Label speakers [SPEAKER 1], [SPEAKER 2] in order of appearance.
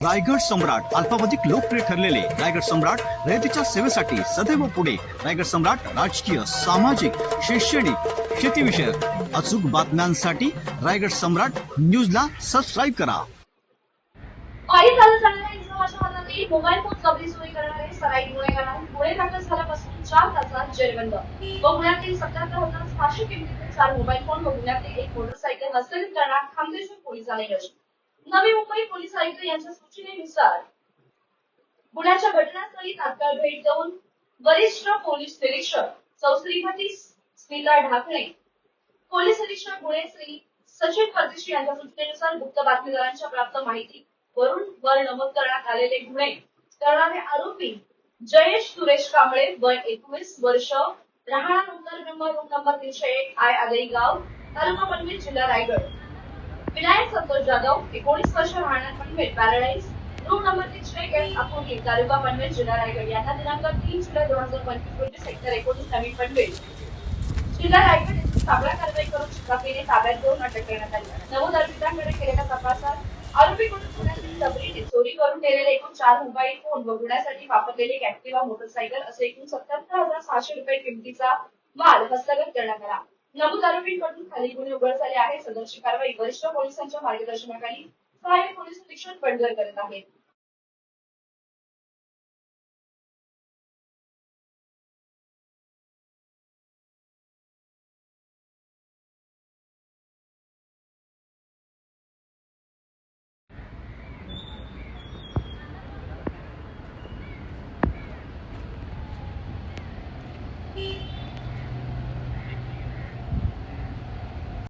[SPEAKER 1] रायगड सम्राट अल्पावधिक लोकप्रिय ठरलेले रायगड सम्राट रयतेच्या सेवेसाठी सदैव पुढे. रायगड सम्राट राजकीय सामाजिक शैक्षणिक शेतीविषयक अचूक बातम्यांसाठी रायगड सम्राट न्यूजला सबस्क्राईब करा.
[SPEAKER 2] पायी चालत जाणाऱ्या इसमाच्या मोबाईल फोन कबरी चोरी करणारे सराई गुन्हेगारांना गुन्हे दाखल झाल्यापासून चार तासात जेरबंद. व पुण्यातील सत्याहत्तर हजार सहाशे किमतीचे चार मोबाईल फोन व पुण्यातील एक मोटरसायकल हस्तगत करण्यात खामदेश्वर पोलिसांना यश नवी मुंबई पोलीस आयुक्त यांच्या सूचनेनुसार गुन्ह्याच्या घटनास्थळी तात्काळ भेट देऊन वरिष्ठ पोलीस निरीक्षक सौश्रीमती स्मिता ढाकणे पोलीस निरीक्षक गुन्हे श्री सचिन परदेशी यांच्या सूचनेनुसार गुप्त बातमीदारांच्या प्राप्त माहिती वरून वर नमूद करण्यात आलेले गुन्हे करणारे आरोपी जयेश सुरेश कांबळे वय एकवीस वर्ष राहणार उत्तर ब्रह्म रूम नंबर तीनशे एक आय आदई गाव तालुका पनवेल जिल्हा रायगड. विनायक संतोष जाधव एकोणीस वर्ष राहणार पनवेल पॅराडाईज. रूम नंबर तीनशे एक अकोली तालुका पनवेल जिल्हा रायगड. यांना दिनांक तीन जुलै दोन हजार पंचवीस रोजी सेक्टर एकोणीस नवीन पनवेल जिल्हा रायगड येथून सापळा कारवाई करून शिकापीने ताब्यात घेऊन अटक करण्यात आली. नऊ अर्पितांकडे केलेल्या तपासात आरोपीकडून पुण्यातील जबरीने चोरी करून नेलेले एकूण चार मोबाईल फोन व गुन्ह्यासाठी वापरलेले एक ऍक्टिवा मोटरसायकल असे एकूण सत्याहत्तर हजार सहाशे रुपये किमतीचा माल हस्तगत करण्यात आला. नमूद आरोपींकडून खाली गुन्हे उघड झाले आहेत सदरची कारवाई वरिष्ठ पोलिसांच्या मार्गदर्शनाखाली सहाय्यक पोलीस निरीक्षक बंडगर करत आहेत.